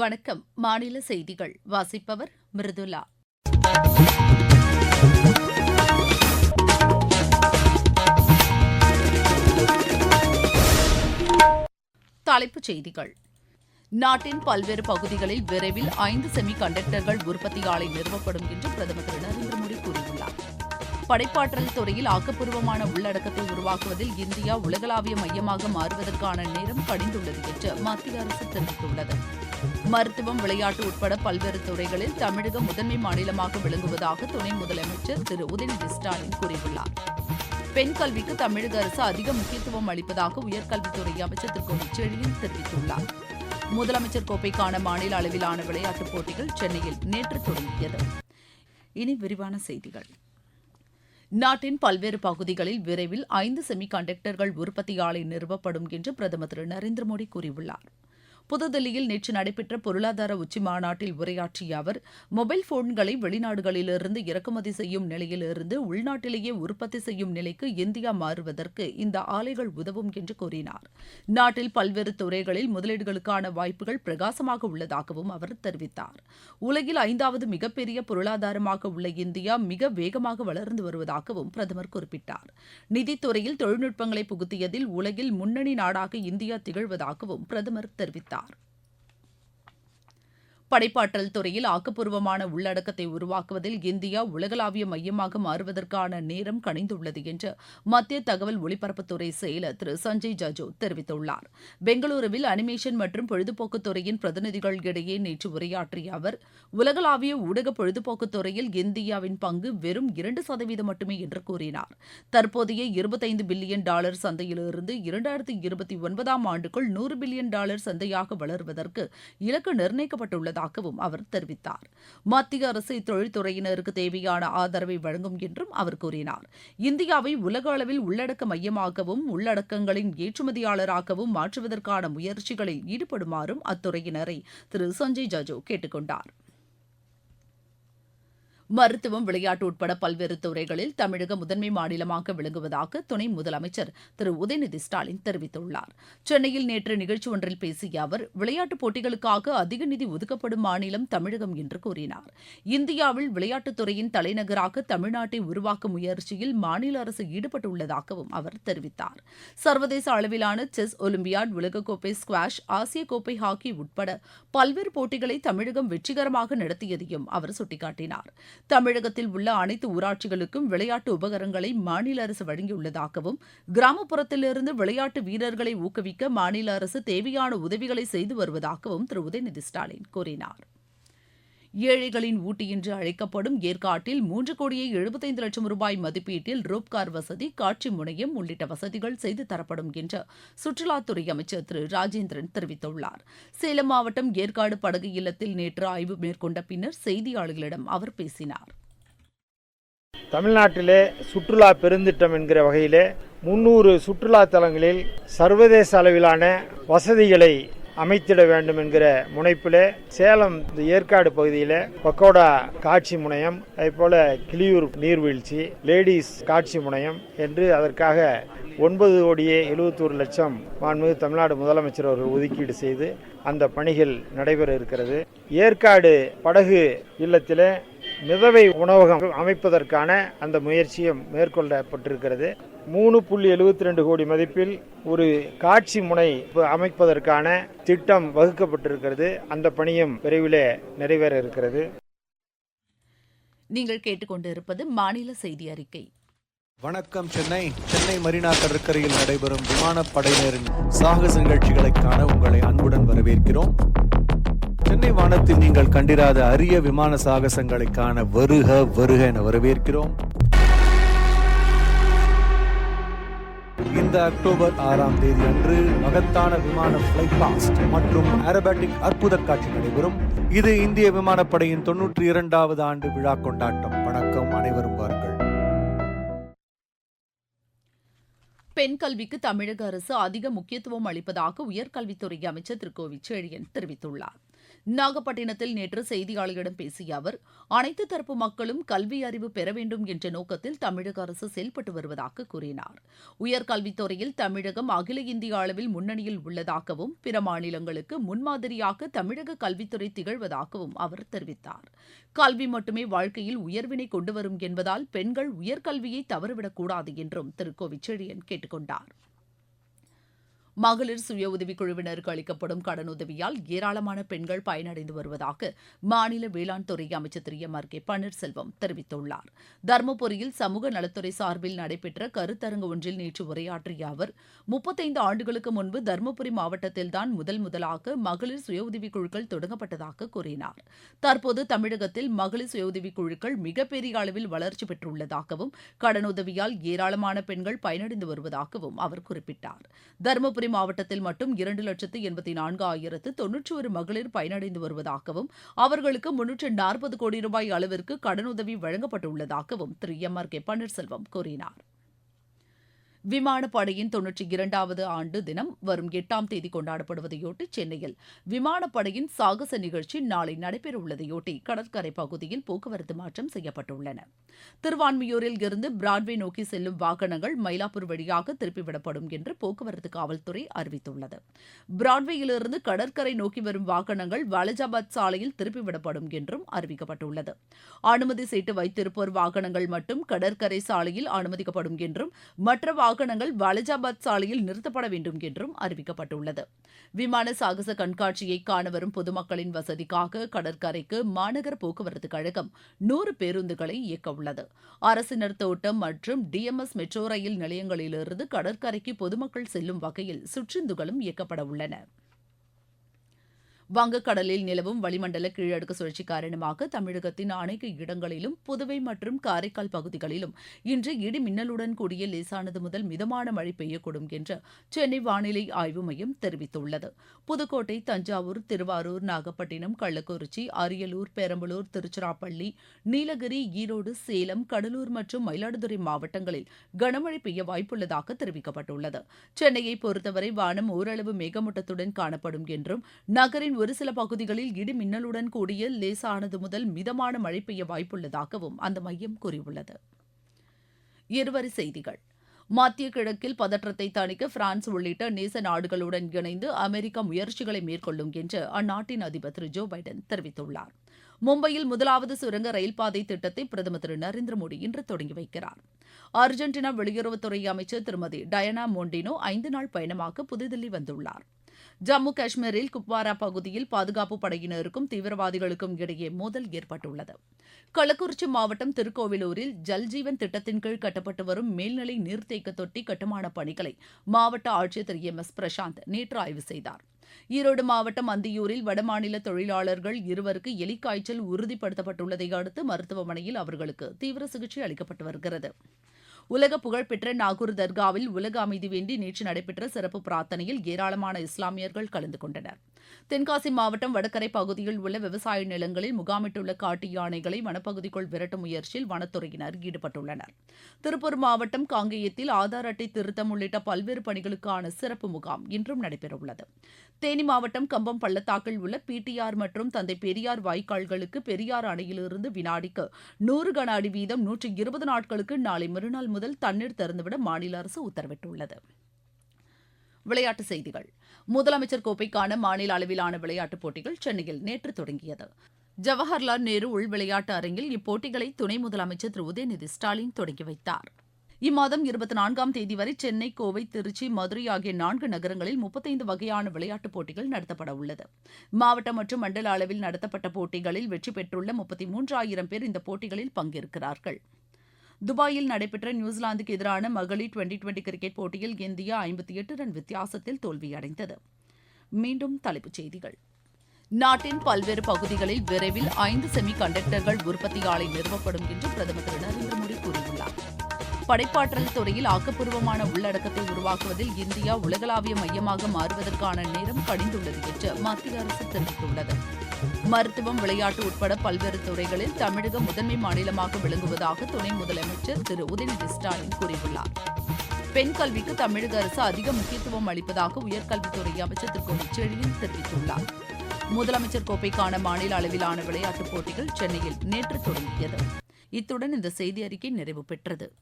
வணக்கம். மாநில செய்திகள். வாசிப்பவர் மிருதுலா தலைப்புச் செய்திகள். நாட்டின் பல்வேறு பகுதிகளில் விரைவில் ஐந்து செமி கண்டக்டர்கள் உற்பத்தி ஆலை நிறுவப்படும் என்று பிரதமர் திரு. நரேந்திர மோடி கூறியுள்ளார். படைப்பாற்றல் துறையில் ஆக்கப்பூர்வமான உள்ளடக்கத்தை உருவாக்குவதில் இந்தியா உலகளாவிய மையமாக மாறுவதற்கான நேரம் கடிந்துள்ளது என்று மத்திய அரசு தெரிவித்துள்ளது. மருத்துவம் விளையாட்டு உட்பட பல்வேறு துறைகளில் தமிழகம் முதன்மை மாநிலமாக விளங்குவதாக துணை முதலமைச்சர் திரு. உதயநிதி ஸ்டாலின் கூறியுள்ளார். பெண் கல்விக்கு தமிழக அரசு அதிக முக்கியத்துவம் அளிப்பதாக உயர்கல்வித்துறை அமைச்சர் திரு. செழியன் தெரிவித்துள்ளார். முதலமைச்சர் கோப்பைக்கான மாநில அளவிலான விளையாட்டுப் போட்டிகள் சென்னையில் நேற்று தொடங்கியது. இனி விரிவான செய்திகள். நாட்டின் பல்வேறு பகுதிகளில் விரைவில் ஐந்து செமி கண்டக்டர்கள் உற்பத்தி ஆலை நிறுவப்படும் என்று பிரதமர் திரு. நரேந்திர மோடி கூறியுள்ளார். புதுதில்லியில் நேற்று நடைபெற்ற பொருளாதார உச்சி மாநாட்டில் உரையாற்றிய அவர் மொபைல் போன்களை வெளிநாடுகளிலிருந்து இறக்குமதி செய்யும் நிலையிலிருந்து உள்நாட்டிலேயே உற்பத்தி செய்யும் நிலைக்கு இந்தியா மாறுவதற்கு இந்த ஆலைகள் உதவும் என்று கூறினார். நாட்டில் பல்வேறு துறைகளில் முதலீடுகளுக்கான வாய்ப்புகள் பிரகாசமாக உள்ளதாகவும் அவர் தெரிவித்தார். உலகில் ஐந்தாவது மிகப்பெரிய பொருளாதாரமாக உள்ள இந்தியா மிக வேகமாக வளர்ந்து வருவதாகவும் பிரதமர் குறிப்பிட்டார். நிதித்துறையில் தொழில்நுட்பங்களை புகுத்தியதில் உலகில் முன்னணி நாடாக இந்தியா திகழ்வதாகவும் பிரதமர் தெரிவித்தார். God படைப்பாற்றல் துறையில் ஆக்கப்பூர்வமான உள்ளடக்கத்தை உருவாக்குவதில் இந்தியா உலகளாவிய மையமாக மாறுவதற்கான நேரம் கணிந்துள்ளது என்று மத்திய தகவல் ஒலிபரப்புத்துறை செயலர் திரு சஞ்சய் ஜஜோ தெரிவித்துள்ளார். பெங்களூருவில் அனிமேஷன் மற்றும் பொழுதுபோக்கு துறையின் பிரதிநிதிகள் இடையே நேற்று உரையாற்றிய அவர் உலகளாவிய ஊடக பொழுதுபோக்கு துறையில் இந்தியாவின் பங்கு வெறும் இரண்டு சதவீதம் மட்டுமே என்று கூறினார். தற்போதைய இருபத்தைந்து பில்லியன் டாலர் சந்தையிலிருந்து இரண்டாயிரத்தி இருபத்தி ஒன்பதாம் ஆண்டுக்குள் நூறு பில்லியன் டாலர் சந்தையாக வளர்வதற்கு இலக்கு நிர்ணயிக்கப்பட்டுள்ளது உள்ளதாகவும் அவர் தெரிவித்தார். மத்திய அரசு இத்தொழில்துறையினருக்கு தேவையான ஆதரவை வழங்கும் என்றும் அவர் கூறினார். இந்தியாவை உலக அளவில் உள்ளடக்க மையமாகவும் உள்ளடக்கங்களின் ஏற்றுமதியாளராகவும் மாற்றுவதற்கான முயற்சிகளில் ஈடுபடுமாறும் அத்துறையினரை திரு சஞ்சய் ஜஜோ கேட்டுக்கொண்டாா் மருத்துவம் விளையாட்டு உட்பட பல்வேறு துறைகளில் தமிழகம் முதன்மை மாநிலமாக விளங்குவதாக துணை முதலமைச்சர் திரு. உதயநிதி ஸ்டாலின் தெரிவித்துள்ளார். சென்னையில் நேற்று நிகழ்ச்சி ஒன்றில் பேசிய அவர் விளையாட்டுப் போட்டிகளுக்காக அதிக நிதி ஒதுக்கப்படும் மாநிலம் தமிழகம் என்று கூறினார். இந்தியாவில் விளையாட்டுத் துறையின் தலைநகராக தமிழ்நாட்டை உருவாக்கும் முயற்சியில் மாநில அரசு ஈடுபட்டுள்ளதாகவும் அவர் தெரிவித்தார். சர்வதேச அளவிலான செஸ் ஒலிம்பியாட் உலகக்கோப்பை ஸ்குவாஷ் ஆசிய கோப்பை ஹாக்கி உட்பட பல்வேறு போட்டிகளை தமிழகம் வெற்றிகரமாக நடத்தியதையும் அவர் சுட்டிக்காட்டினார். தமிழகத்தில் உள்ள அனைத்து ஊராட்சிகளுக்கும் விளையாட்டு உபகரணங்களை மாநில அரசு வழங்கியுள்ளதாகவும் கிராமப்புறத்திலிருந்து விளையாட்டு வீரர்களை ஊக்குவிக்க மாநில அரசு தேவையான உதவிகளை செய்து வருவதாகவும் திரு. உதயநிதி ஸ்டாலின் கூறினார். ஏழைகளின் ஊட்டி என்று அழைக்கப்படும் ஏற்காட்டில் மூன்று கோடியே எழுபத்தைந்து லட்சம் ரூபாய் மதிப்பீட்டில் ரோப்கார் வசதி காட்சி முனையம் உள்ளிட்ட வசதிகள் செய்து தரப்படும் என்று சுற்றுலாத்துறை அமைச்சர் திரு ராஜேந்திரன் தெரிவித்துள்ளார். சேலம் மாவட்டம் ஏற்காடு படகு இல்லத்தில் நேற்று ஆய்வு மேற்கொண்ட பின்னர் செய்தியாளர்களிடம் அவர் பேசினார். தமிழ்நாட்டிலே சுற்றுலா பெருந்திட்டம் என்கிற வகையிலே முன்னூறு சுற்றுலா தலங்களில் சர்வதேச அளவிலான வசதிகளை அமைத்திட வேண்டும் என்கிற முனைப்பில் சேலம் இந்த ஏற்காடு பகுதியில் பக்கோடா காட்சி முனையம் அதேபோல கிளியூர் நீர்வீழ்ச்சி லேடிஸ் காட்சி முனையம் என்று அதற்காக ஒன்பது கோடியே எழுபத்தோரு லட்சம் மாண்புமிகு தமிழ்நாடு முதலமைச்சர் அவர்கள் ஒதுக்கீடு செய்து அந்த பணிகள் நடைபெற இருக்கிறது. ஏற்காடு படகு இல்லத்தில் மிதவை உணவகம் அமைப்பதற்கான அந்த முயற்சியும் மேற்கொள்ளப்பட்டிருக்கிறது. மூணு புள்ளி எழுபத்தி ரெண்டு கோடி மதிப்பில் ஒரு காட்சி முனை அமைப்பதற்கான திட்டம் வகுக்கப்பட்டிருக்கிறது. அந்த பணியும் விரைவில் நிறைவேற இருக்கிறது. நீங்கள் கேட்டுக்கொண்டிருப்பது மாநில செய்தி அறிக்கை. வணக்கம் சென்னை. சென்னை மெரினா கடற்கரையில் நடைபெறும் விமானப்படையினரின் சாகச நிகழ்ச்சிகளை காண உங்களை அன்புடன் வரவேற்கிறோம். சென்னை வானத்தில் நீங்கள் கண்டிராத அரிய விமான சாகசங்களை காண வருக வருக என வரவேற்கிறோம். இந்த அக்டோபர் ஆறாம் தேதி அன்று மகத்தான விமான பாஸ்ட் மற்றும் ஏரோபேட்டிக் அற்புத காட்சி நடைபெறும். இது இந்திய விமானப்படையின் தொன்னூற்றி இரண்டாவது ஆண்டு விழா கொண்டாட்டம். வணக்கம் அனைவரும் வாருங்கள். பெண் கல்விக்கு தமிழக அரசு அதிக முக்கியத்துவம் அளிப்பதாக உயர்கல்வித்துறை அமைச்சர் திரு. கோவி செழியன் தெரிவித்துள்ளார். நாகப்பட்டினத்தில் நேற்று செய்தியாளர்களிடம் பேசிய அவர் அனைத்து தரப்பு மக்களும் கல்வி அறிவு பெற வேண்டும் என்ற நோக்கத்தில் தமிழக அரசு செயல்பட்டு வருவதாக கூறினார். உயர்கல்வித்துறையில் தமிழகம் அகில இந்திய அளவில் முன்னணியில் உள்ளதாகவும் பிற மாநிலங்களுக்கு முன்மாதிரியாக தமிழக கல்வித்துறை திகழ்வதாகவும் அவர் தெரிவித்தார். கல்வி மட்டுமே வாழ்க்கையில் உயர்வினை கொண்டுவரும் என்பதால் பெண்கள் உயர்கல்வியை தவறவிடக்கூடாது என்றும் திரு. கோவிச்செழியன் கேட்டுக்கொண்டாா் மகளிர் சுய உதவிக் குழுவினருக்கு அளிக்கப்படும் கடனுதவியால் ஏராளமான பெண்கள் பயனடைந்து வருவதாக மாநில வேளாண் துறை அமைச்சர் திரு எம் ஆர் கே பன்னீர்செல்வம் தெரிவித்துள்ளார். தருமபுரியில் சமூக நலத்துறை சார்பில் நடைபெற்ற கருத்தரங்கு ஒன்றில் நேற்று உரையாற்றிய அவர் முப்பத்தைந்து ஆண்டுகளுக்கு முன்பு தருமபுரி மாவட்டத்தில்தான் முதல் முதலாக மகளிர் சுய உதவிக் குழுக்கள் தொடங்கப்பட்டதாக கூறினார். தற்போது தமிழகத்தில் மகளிர் சுய உதவிக் குழுக்கள் மிகப்பெரிய அளவில் வளர்ச்சி பெற்றுள்ளதாகவும் கடனுதவியால் ஏராளமான பெண்கள் பயனடைந்து வருவதாகவும் அவர் குறிப்பிட்டார். தருமபுரி தருமபுரி மாவட்டத்தில் மட்டும் இரண்டு லட்சத்து எண்பத்தி நான்கு ஆயிரத்து தொன்னூற்றி ஒரு மகளிர் பயனடைந்து வருவதாகவும் அவர்களுக்கு முன்னூற்று நாற்பது கோடி ரூபாய் அளவிற்கு கடனுதவி வழங்கப்பட்டுள்ளதாகவும் திரு எம் ஆர் கே பன்னீர்செல்வம் கூறினார். விமானப்படையின் தொன்னூற்றி இரண்டாவது ஆண்டு தினம் வரும் எட்டாம் தேதி கொண்டாடப்படுவதையொட்டி சென்னையில் விமானப்படையின் சாகச நிகழ்ச்சி நாளை நடைபெறவுள்ளதையொட்டி கடற்கரை பகுதியில் போக்குவரத்து மாற்றம் செய்யப்பட்டுள்ளன. திருவான்மியூரில் இருந்து பிராட்வே நோக்கி செல்லும் வாகனங்கள் மயிலாப்பூர் வழியாக திருப்பிவிடப்படும் என்று போக்குவரத்து காவல்துறை அறிவித்துள்ளது. பிராட்வேயிலிருந்து கடற்கரை நோக்கி வரும் வாகனங்கள் வாலஜாபாத் சாலையில் திருப்பிவிடப்படும் என்றும் அறிவிக்கப்பட்டுள்ளது. அனுமதி சீட்டு வைத்திருப்போர் வாகனங்கள் மட்டும் கடற்கரை சாலையில் அனுமதிக்கப்படும் என்றும் மற்ற வாகனங்கள் வாலஜாபாத் சாலையில் நிறுத்தப்பட வேண்டும் என்றும் அறிவிக்கப்பட்டுள்ளது. விமான சாகச கண்காட்சியை காண வரும் பொதுமக்களின் வசதிக்காக கடற்கரைக்கு மாநகர போக்குவரத்து கழகம் நூறு பேருந்துகளை இயக்க உள்ளது. அரசினர் தோட்டம் மற்றும் டிஎம்எஸ் மெட்ரோ ரயில் நிலையங்களிலிருந்து கடற்கரைக்கு பொதுமக்கள் செல்லும் வகையில் சுற்றுந்துகளும் இயக்கப்பட உள்ளன. வங்கக்கடலில் நிலவும் வளிமண்டல கீழடுக்கு சுழற்சி காரணமாக தமிழகத்தின் அனைத்து இடங்களிலும் புதுவை மற்றும் காரைக்கால் பகுதிகளிலும் இன்று இடி மின்னலுடன் கூடிய லேசானது முதல் மிதமான மழை பெய்யக்கூடும் என்று சென்னை வானிலை ஆய்வு மையம் தெரிவித்துள்ளது. புதுக்கோட்டை தஞ்சாவூர் திருவாரூர் நாகப்பட்டினம் கள்ளக்குறிச்சி அரியலூர் பெரம்பலூர் திருச்சிராப்பள்ளி நீலகிரி ஈரோடு சேலம் கடலூர் மற்றும் மயிலாடுதுறை மாவட்டங்களில் கனமழை பெய்ய வாய்ப்புள்ளதாக தெரிவிக்கப்பட்டுள்ளது. சென்னையை பொறுத்தவரை வானம் ஓரளவு மேகமூட்டத்துடன் காணப்படும் என்றும் நகரின் ஒரு சில பகுதிகளில் இடி மின்னலுடன் கூடிய லேசானது முதல் மிதமான மழை பெய்ய வாய்ப்புள்ளதாகவும் அந்த மையம் கூறியுள்ளது. இருவரி செய்திகள். மத்திய கிழக்கில் பதற்றத்தை தணிக்க பிரான்ஸ் உள்ளிட்ட நேச நாடுகளுடன் இணைந்து அமெரிக்கா முயற்சிகளை மேற்கொள்ளும் என்று அந்நாட்டின் அதிபர் திரு ஜோ பைடன் தெரிவித்துள்ளார். மும்பையில் முதலாவது சுரங்க ரயில் பாதை திட்டத்தை பிரதமர் திரு நரேந்திர மோடி இன்று தொடங்கி வைக்கிறார். அர்ஜென்டினா வெளியுறவுத்துறை அமைச்சர் திருமதி டயனா மோண்டினோ ஐந்து நாள் பயணமாக புதுதில்லி வந்துள்ளார். ஜம்மு காஷ்மீரில் குப்வாரா பகுதியில் பாதுகாப்பு படையினருக்கும் தீவிரவாதிகளுக்கும் இடையே மோதல் ஏற்பட்டுள்ளது. கள்ளக்குறிச்சி மாவட்டம் திருக்கோவிலூரில் ஜல்ஜீவன் திட்டத்தின் கீழ் கட்டப்பட்டு வரும் மேல்நிலை நீர்த்தேக்க தொட்டி கட்டுமான பணிகளை மாவட்ட ஆட்சியர் திரு எம். எஸ். பிரசாந்த் நேற்று ஆய்வு செய்தார். ஈரோடு மாவட்டம் அந்தியூரில் வடமாநில தொழிலாளர்கள் இருவருக்கு எலிக்காய்ச்சல் உறுதிப்படுத்தப்பட்டுள்ளதை அடுத்து மருத்துவமனையில் அவர்களுக்கு தீவிர சிகிச்சை அளிக்கப்பட்டு வருகிறது. உலக புகழ்பெற்ற நாகூர் தர்காவில் உலக அமைதி வேண்டி நேற்று நடைபெற்ற சிறப்பு பிரார்த்தனையில் ஏராளமான இஸ்லாமியர்கள் கலந்து கொண்டனர். தென்காசி மாவட்டம் வடகரை பகுதியில் உள்ள விவசாய நிலங்களில் முகாமிட்டுள்ள காட்டு யானைகளை வனப்பகுதிக்குள் விரட்டும் முயற்சியில் வனத்துறையினர் ஈடுபட்டுள்ளனர். திருப்பூர் மாவட்டம் காங்கேயத்தில் ஆதார் அட்டை திருத்தம் உள்ளிட்ட பல்வேறு பணிகளுக்கான சிறப்பு முகாம் இன்றும் நடைபெறவுள்ளது. தேனி மாவட்டம் கம்பம் பள்ளத்தாக்கில் உள்ள பிடிஆர் மற்றும் தந்தை பெரியார் வாய்க்கால்களுக்கு பெரியார் அணையிலிருந்து வினாடிக்கு நூறு கன அடி வீதம் நூற்றி இருபது நாட்களுக்கு நாளை மறுநாள் முதல் தண்ணீர் திறந்துவிட மாநில அரசு உத்தரவிட்டுள்ளது. விளையாட்டுச் செய்திகள். முதலமைச்சர் கோப்பைக்கான மாநில அளவிலான விளையாட்டுப் போட்டிகள் சென்னையில் நேற்று தொடங்கியது. ஜவஹர்லால் நேரு உள் விளையாட்டு அரங்கில் இப்போட்டிகளை துணை முதலமைச்சர் திரு உதயநிதி ஸ்டாலின் தொடங்கி வைத்தார். இம்மாதம் இருபத்தி நான்காம் தேதி வரை சென்னை கோவை திருச்சி மதுரை ஆகிய நான்கு நகரங்களில் முப்பத்தைந்து வகையான விளையாட்டுப் போட்டிகள் நடத்தப்பட உள்ளது. மாவட்ட மற்றும் மண்டல அளவில் நடத்தப்பட்ட போட்டிகளில் வெற்றி பெற்றுள்ள முப்பத்தி மூன்றாயிரம் பேர் இந்த போட்டிகளில் பங்கேற்கிறார்கள். துபாயில் நடைபெற்ற நியூசிலாந்துக்கு எதிரான மகளிர் டுவெண்டி டுவெண்டி கிரிக்கெட் போட்டியில் இந்தியா ஐம்பத்தி எட்டு ரன் வித்தியாசத்தில் தோல்வியடைந்தது. மீண்டும் தலைப்புச் செய்திகள். நாட்டின் பல்வேறு பகுதிகளில் விரைவில் ஐந்து செமி கண்டக்டர்கள் உற்பத்தி ஆலை நிறுவப்படும் என்று பிரதமர் திரு நரேந்திர மோடி கூறியுள்ளார். படைப்பாற்றல் துறையில் ஆக்கப்பூர்வமான உள்ளடக்கத்தை உருவாக்குவதில் இந்தியா உலகளாவிய மையமாக மாறுவதற்கான நேரம் கடிந்துள்ளது என்று மத்திய அரசு தெரிவித்துள்ளது. மருத்துவம் விளையாட்டு உட்பட பல்வேறு துறைகளில் தமிழகம் முதன்மை மாநிலமாக விளங்குவதாக துணை முதலமைச்சர் திரு. உதயநிதி ஸ்டாலின் கூறியுள்ளார். பெண் கல்விக்கு தமிழக அரசு அதிக முக்கியத்துவம் அளிப்பதாக உயர்கல்வித்துறை அமைச்சர் திரு. கோவிச்செழியன் தெரிவித்துள்ளார். முதலமைச்சர் கோப்பைக்கான மாநில அளவிலான விளையாட்டுப் போட்டிகள் சென்னையில் நேற்று தொடங்கியது. இத்துடன் இந்த செய்தி அறிக்கை நிறைவு பெற்றது.